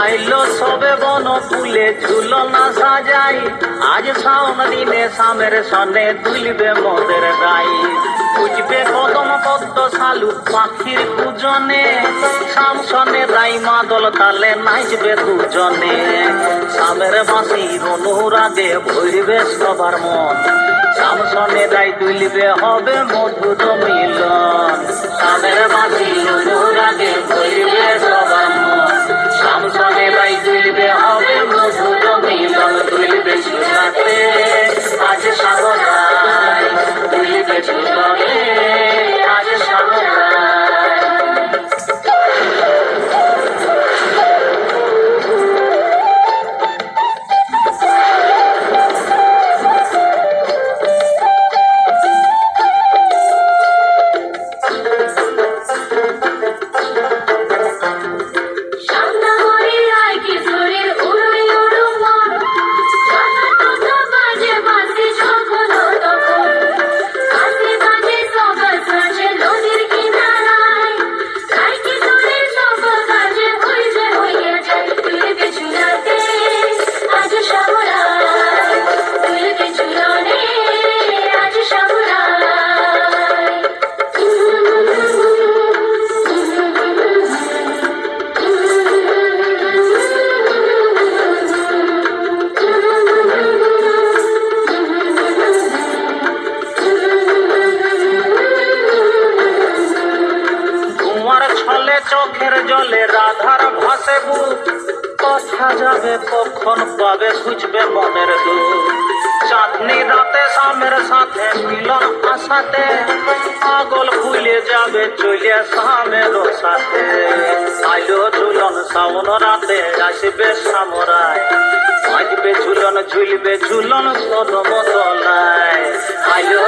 আইলো সবে বন ফুলে ঝুলনা সাজাই। আজ শাওন দিনে সামের সনে দুলবে মদের গাই বুঝবে কদম পদ্ম শালু পাখির পূজনে শামসনে রাই মাদল তালে নাচবে দুজনে। সামের বাঁশি অনুরাগে ভরবে সবার মন। শামসনে রাই তুলবে হবে মধুর মিলন। সামের বাঁশি তুলবে চুলাতে ছলে চোখের জলে রাধার ভাসে বুক। কথা যাবে কখন পাবে খুঁজবে মনের দুঃখ চাঁদনি রাতে সামের সাথে মিলন আসাতে পাগল ভুলে যাবে, চলে সামের সাথে। আইলো ঝুলন শ্রাবণ রাতে, আসবে সামরায়। বাজবে ঝুলন, ঝুলবে ঝুলন কদম তলায় আইলো